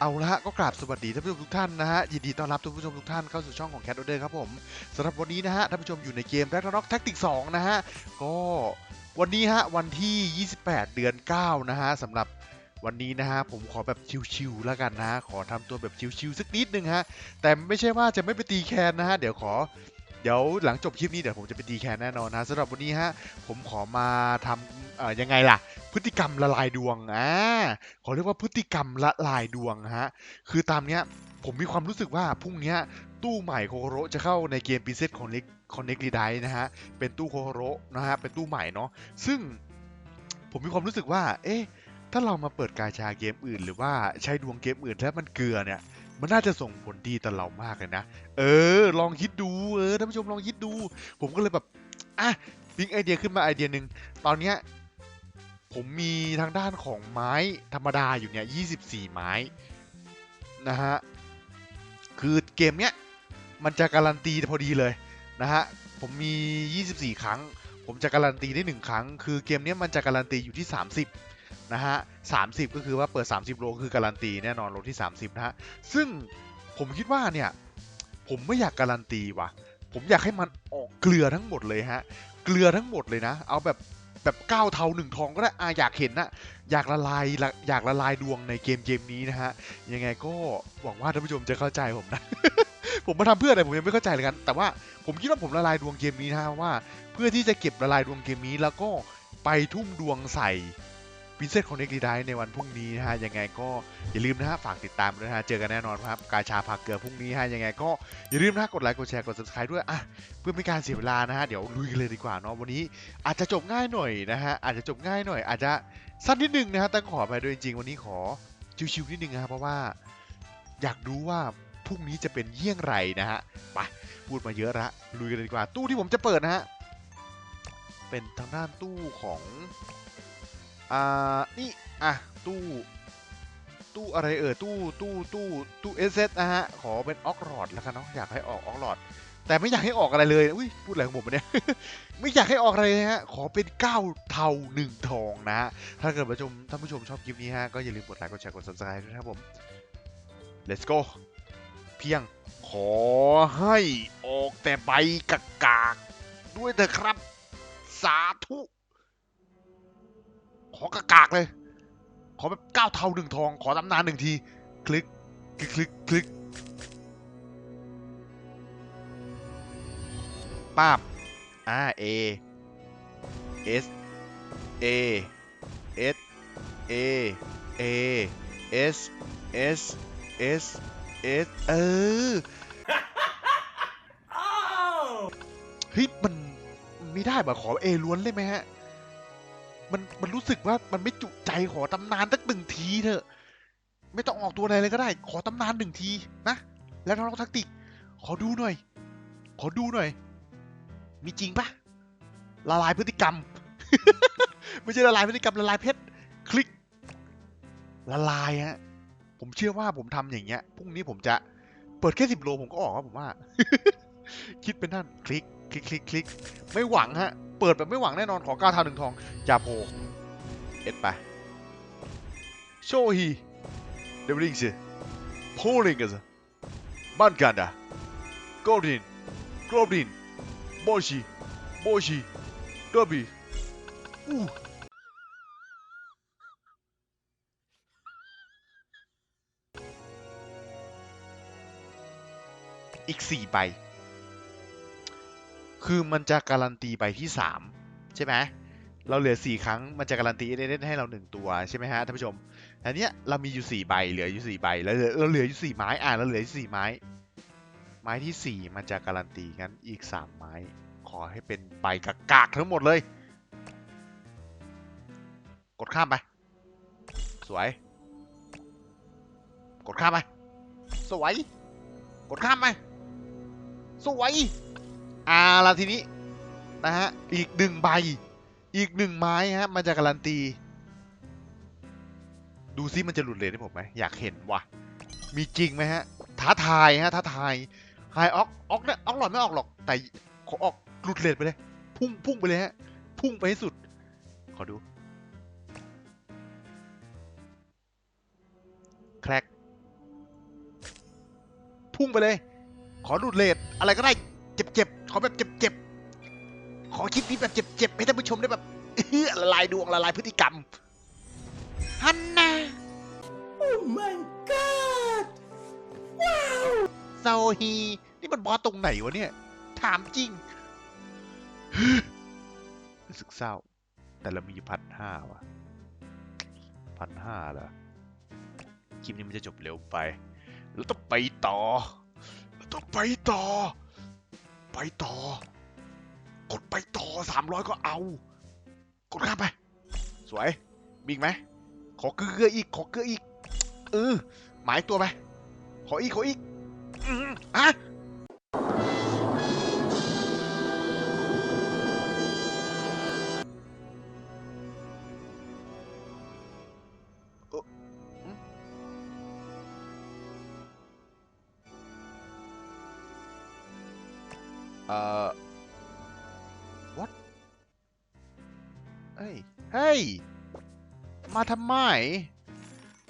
เอาละก็กราบสวัสดีท่านผู้ชมทุกท่านนะฮะยินดีต้อนรับท่านผู้ชมทุกท่านเข้าสู่ช่องของ Cat Order ครับผมสำหรับวันนี้นะฮะท่านผู้ชมอยู่ในเกม Ragnarok Tactics 2นะฮะก็วันนี้ฮะวันที่ 28 เดือน 9 นะฮะสำหรับวันนี้นะฮะผมขอแบบชิวๆแล้วกันนะขอทำตัวแบบชิวๆสักนิดนึงฮะแต่ไม่ใช่ว่าจะไม่ไปตีแคนนะฮะเดี๋ยวขอ ดี๋ยวหลังจบคลิปนี้เดี๋ยวผมจะไปตีแคนแน่นอนนะสำหรับวันนี้ฮะผมขอมาทำยังไงล่ะ พฤติกรรมละลายดวงอ่าขอเรียกว่าพฤติกรรมละลายดวงฮะคือตามเนี้ยผมมีความรู้สึกว่าพรุ่งเนี้ยตู้ใหม่โคโคโรจะเข้าในเกมปีเซตของเน็กคอนเน็กรีไดนะฮะเป็นตู้โคโคโรนะฮะเป็นตู้ใหม่เนาะซึ่งผมมีความรู้สึกว่า เอ๊ะถ้าเรามาเปิดกาชาเกมอื่น หรือว่าใช้ดวงเกมอื่นแล้วมันเกลือเนี่ย มันน่าจะส่งผลดีต่อเรามากเลยนะ เออ ลองคิดดูเออท่านผู้ชมลองคิดดู ผมก็เลยแบบอะปิ๊งไอเดียขึ้นมาไอเดียหนึ่งตอนเนี้ยผมมีทางด้านของไม้ธรรมดาอยู่เนี่ย24 ไม้นะฮะคือเกมเนี้ยมันจะการันตีพอดีเลยนะฮะผมมี 24 ครั้ง ผมจะการันตีได้ 1 ครั้ง คือเกมเนี้ยมันจะการันตีอยู่ที่ 30 นะฮะ30ก็คือว่าเปิด 30 โลคือการันตีแน่นอนโลที่ 30 นะฮะ ซึ่งผมคิดว่าเนี่ย ผมไม่อยากการันตีว่ะ ผมอยากให้มันออกเกลือทั้งหมดเลยฮะ เกลือทั้งหมดเลยนะ เอาแบบแบบก้าเทาหนึ่งทองก็ได้อาอยากเห็นนะอยากละลายละอยากละลายดวงในเกมเกมนี้นะฮะ ยังไงก็หวังว่าท่านผู้ชมจะเข้าใจผมนะ ผมมาทำเพื่ออะไรผมยังไม่เข้าใจเลยกัน แต่ว่าผมคิดว่าผมละลายดวงเกมนี้นะฮะว่า เพื่อที่จะเก็บละลายดวงเกมนี้แล้วก็ไปทุ่มดวงใส่ พิเศษของเน็กดีไดในวันพรุ่งนี้นะฮะยังไงก็อย่าลืมนะฮะฝากติดตามด้วยนะฮะเจอกันแน่นอนครับกาชาผักเกลือพรุ่งนี้ฮะยังไงก็อย่าลืมนะฮะกดไลค์กดแชร์กด subscribe ด้วยอะเพื่อไม่การเสียเวลานะฮะเดี๋ยวลุยกันเลยดีกว่าเนาะวันนี้อาจจะจบง่ายหน่อยนะฮะอาจจะจบง่ายหน่อย อาจจะสั้นนิดนึงนะฮะแต่ขอไปด้วยจริงๆวันนี้ขอชิวๆนิดนึงนะเพราะว่าอยากรู้ว่าพรุ่งนี้จะเป็นเยี่ยงไรนะฮะไปพูดมาเยอะละลุยกันเลยดีกว่าตู้ที่ผมจะเปิดนะฮะเป็นทางด้านตู้ของ อ่านี่อะตู้ตู้อะไรเอ่ยตู้ตู้ตู้ตู้เอสนะฮะขอเป็นออกหลอดแล้วกันเนาะอยากให้ออกออกหลอดแต่ไม่อยากให้ออกอะไรเลยอุ้ยพูดอะไรของผมวะเนี่ยไม่อยากให้ออกอะไรเลยฮะขอเป็นเก้าเทาหนึ่งทองนะฮะถ้าเกิดผู้ชมท่านผู้ชมชอบคลิปนี้ฮะก็อย่าลืมกดไลค์กดแชร์กด subscribe ด้วยนะครับผม let's go เพียงขอให้ออกแต่ใบกากากๆด้วยเถอะครับ สาธุ ขอกากากๆเลย ขอแบบเก้าเท่าหนึ่งทอง ขอตำนานหนึ่งที คลิก คลิก คลิก คลิกป้าบอ่า A S A S A A S S S S เออเฮ้ยมันมันไม่ได้ป่ะขอเอล้วนเลยไหมฮะ มันมันรู้สึกว่ามันไม่จุใจขอตำนานสักหนึ่งทีเถอะ ไม่ต้องออกตัวอะไรเลยก็ได้ ขอตำนานหนึ่งทีนะ แล้วน้องทักติก ขอดูหน่อย ขอดูหน่อย มีจริงปะละลายพฤติกรรม ไม่ใช่ละลายพฤติกรรมละลายเพชรคลิก ละลายฮะผมเชื่อว่าผมทำอย่างเงี้ยพรุ่งนี้ผมจะเปิดแค่สิบโลผมก็ออกครับผมว่า คิดเป็นนั่นคลิก คลิกคลิกคลิก ไม่หวังฮะ เปิดแบบไม่หวังแน่นอนขอก้าวเท่าหนึ่งทองอย่าโผล่เอ็ดไปโชฮีเดวิลิงส์โพลิงส์บันกันดาโกลดินโกลดินโบชิโบชิดบีอู้อีกสี่ใบ คือมันจะการันตีใบที่สามใช่ไหมเราเหลือสี่ครั้งมันจะการันตีได้เล่นให้เราหนึ่งตัวใช่ไหมฮะท่านผู้ชมแต่เนี้ยเรามีอยู่สี่ใบเหลืออยู่สี่ใบแล้วเหลือเราเหลืออยู่สี่ไม้อ่าเราเหลืออยู่สี่ไม้ ไม้ที่สี่มันจะการันตีงั้นอีกสามไม้ ขอให้เป็นใบกากากๆทั้งหมดเลย กดข้ามไป สวย กดข้ามไป สวย กดข้ามไป สวย อ่าละทีนี้นะฮะ อีกหนึ่งใบ อีกหนึ่งไม้ฮะ มันจะการันตี ดูซิมันจะหลุดเลนให้ผมไหม อยากเห็นว่ะ มีจริงไหมฮะ ท้าทายฮะ ท้าทายไฮออกออกเนี่ยออกหลอดไม่ออกหรอก แต่ขอออกหลุดเลนไปเลย พุ่งพุ่งไปเลยฮะ พุ่งไปให้สุด ขอดู แคลกพุ่งไปเลย ขอดูดเลทอะไรก็ได้ เจ็บ ขอแบบเจ็บๆ ขอคลิปนี้แบบเจ็บๆ ให้ท่านผู้ชมได้แบบละลายดวงละลายพฤติกรรม ฮันน่า Oh my god! โซฮี นี่มันบอสตรงไหนวะเนี่ย ถามจริง รู้สึกเศร้า แต่เรามีพันห้าวะพันห้าเหรอ คลิปนี้มันจะจบเร็วไปเราต้องไปต่อเราต้องไปต่อ ไปต่อ กดไปต่อสามร้อยก็เอา กดข้ามไป สวยมีอีกไหม ขอเกลืออีก ขอเกลืออีก เออ หมายตัวไป ขออีก ขออีกอืมอะ เอ่อ what เฮ้ย เฮ้ย มาทำไม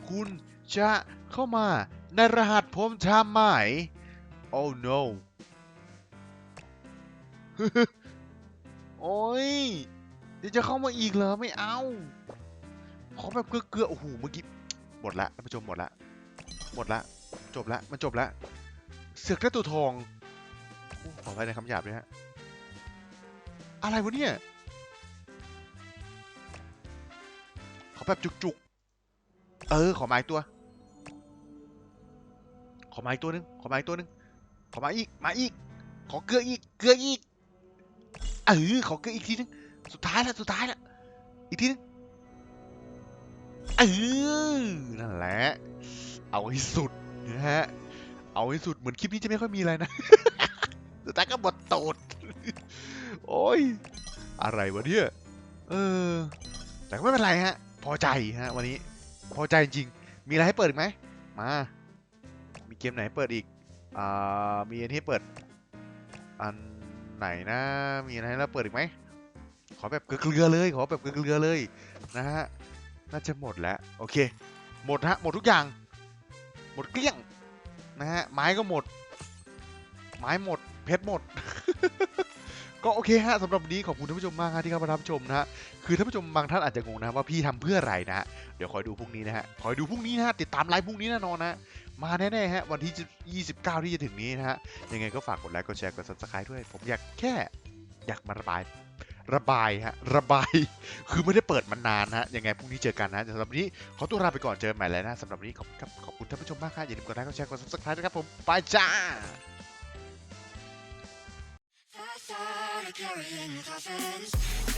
คุณจะเข้ามาในรหัสผมทำไม oh no โอ้ยเดี๋ยวจะเข้ามาอีกเหรอ ไม่เอา ขอแบบเกลือๆโอ้โห เมื่อกี้ หมดละท่านผู้ชมหมดละ หมดละ จบละ มันจบละ เสือกได้ตัวทอง ขออภัยในคำหยาบด้วยฮะ อะไรวะเนี่ย ขอแบบจุกๆ เออ ขอมาอีกตัว ขอมาอีกตัวหนึง ขอมาอีกตัวหนึง ขอมาอีก มาอีก ขอเกลืออีก เกลืออีก เออ ขอเกลืออีกทีนึง สุดท้ายล้วสุดท้ายล้วอีกทีนึง เออ นั่นแหละ เอาให้สุดนะฮะ เอาให้สุด เหมือนคลิปนี้จะไม่ค่อยมีอะไรนะ สุดท้าก็บดตูด โอ้ย อะไรวะเนี่ย เออ แต่ก็ไม่เป็นไรฮะ พอใจฮะวันนี้ พอใจจริง มีอะไรให้เปิดอีกไหม มา มีเกมไหนให้เปิดอีก อ่า มีอันที่เปิด อันไหนนะ มีอะไรให้เราเปิดอีกไหม ขอแบบเกลือเลย ขอแบบเกลือเลยนะฮะ น่าจะหมดแล้ว โอเค หมดฮะ หมดทุกอย่าง หมดเกลี้ยง นะฮะ ไม้ก็หมด ไม้หมด เพชรหมด ก็โอเคฮะสำหรับวันนี้ขอบคุณท่านผู้ชมมากฮะที่เข้ามารับชมนะฮะคือท่านผู้ชมบางท่านอาจจะงงนะว่าพี่ทำเพื่ออะไรนะฮะเดี๋ยวคอยดูพรุ่งนี้นะฮะคอยดูพรุ่งนี้นะฮะติดตามไลฟ์พรุ่งนี้แน่นอนนะมาแน่ๆฮะวันที่ 29 ที่จะถึงนี้นะฮะยังไงก็ฝากกดไลค์กดแชร์กด subscribe ด้วย ผมอยากแค่อยากมาระบายระบายฮะระบาย คือไม่ได้เปิดมานานฮะยังไงพรุ่งนี้เจอกันนะสำหรับวันนี้ขอตัวลาไปก่อนเจอใหม่แล้วนะสำหรับวันนี้ขอบคุณครับขอบคุณท่านผู้ชมมากครับอย่าลืมกดไลค์กดแชร์กด subscribe ด้วยครับผมไปจ้า carrying coffins.